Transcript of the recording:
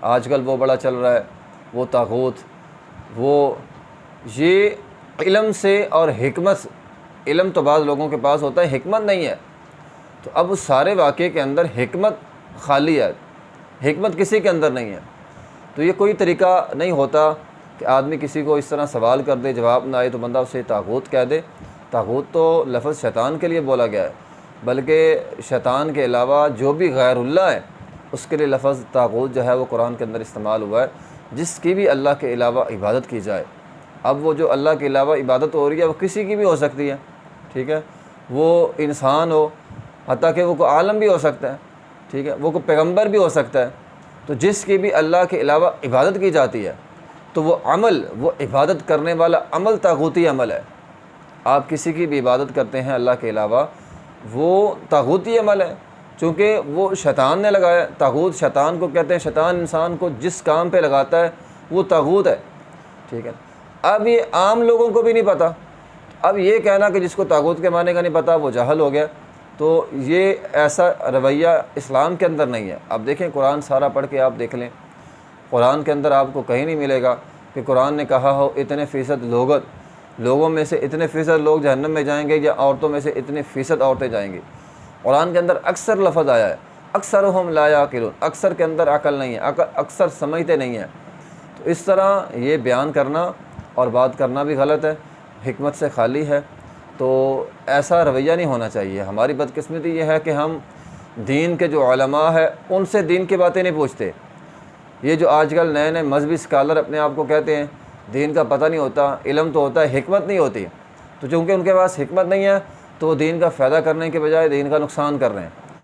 آج کل وہ بڑا چل رہا ہے، وہ تاغوت، وہ یہ علم سے اور حکمت، علم تو بعض لوگوں کے پاس ہوتا ہے، حکمت نہیں ہے۔ تو اب اس سارے واقعے کے اندر حکمت خالی ہے، حکمت کسی کے اندر نہیں ہے۔ تو یہ کوئی طریقہ نہیں ہوتا کہ آدمی کسی کو اس طرح سوال کر دے، جواب نہ آئے تو بندہ اسے تاغوت کہہ دے۔ تاغوت تو لفظ شیطان کے لیے بولا گیا ہے، بلکہ شیطان کے علاوہ جو بھی غیر اللہ ہے اس کے لیے لفظ تاغوت جو ہے وہ قرآن کے اندر استعمال ہوا ہے، جس کی بھی اللہ کے علاوہ عبادت کی جائے۔ اب وہ جو اللہ کے علاوہ عبادت ہو رہی ہے، وہ کسی کی بھی ہو سکتی ہے، ٹھیک ہے؟ وہ انسان ہو، حتیٰ کہ وہ کوئی عالم بھی ہو سکتا ہے، ٹھیک ہے؟ وہ کوئی پیغمبر بھی ہو سکتا ہے۔ تو جس کی بھی اللہ کے علاوہ عبادت کی جاتی ہے، تو وہ عمل، وہ عبادت کرنے والا عمل تاغوتی عمل ہے۔ آپ کسی کی بھی عبادت کرتے ہیں اللہ کے علاوہ، وہ تاغوتی عمل ہے۔ چونکہ وہ شیطان نے لگایا، تاغوت شیطان کو کہتے ہیں، شیطان انسان کو جس کام پہ لگاتا ہے، وہ تاغوت ہے۔ ٹھیک ہے۔ اب یہ عام لوگوں کو بھی نہیں پتہ اب یہ کہنا کہ جس کو تاغوت کے معنی کا نہیں پتہ وہ جہل ہو گیا۔ تو یہ ایسا رویہ اسلام کے اندر نہیں ہے۔ اب دیکھیں، قرآن سارا پڑھ کے آپ دیکھ لیں۔ قرآن کے اندر آپ کو کہیں نہیں ملے گا کہ قرآن نے کہا ہو، اتنے فیصد لوگت، لوگوں میں سے اتنے فیصد لوگ جہنم میں جائیں گے یا عورتوں میں سے اتنے فیصد عورتیں جائیں گی۔ قرآن کے اندر اکثر لفظ آیا ہے۔ اکثر ہم لا یعقلون اکثر کے اندر عقل نہیں ہے، اکثر سمجھتے نہیں ہیں۔ تو اس طرح یہ بیان کرنا اور بات کرنا بھی غلط ہے، حکمت سے خالی ہے۔ تو ایسا رویہ نہیں ہونا چاہیے۔ ہماری بدقسمتی یہ ہے کہ ہم دین کے جو علماء ہے ان سے دین کی باتیں نہیں پوچھتے۔ یہ جو آج کل نئے نئے مذہبی اسکالر اپنے آپ کو کہتے ہیں، دین کا پتہ نہیں ہوتا، علم تو ہوتا ہے، حکمت نہیں ہوتی۔ تو چونکہ ان کے پاس حکمت نہیں ہے تو وہ دین کا فائدہ کرنے کے بجائے دین کا نقصان کر رہے ہیں۔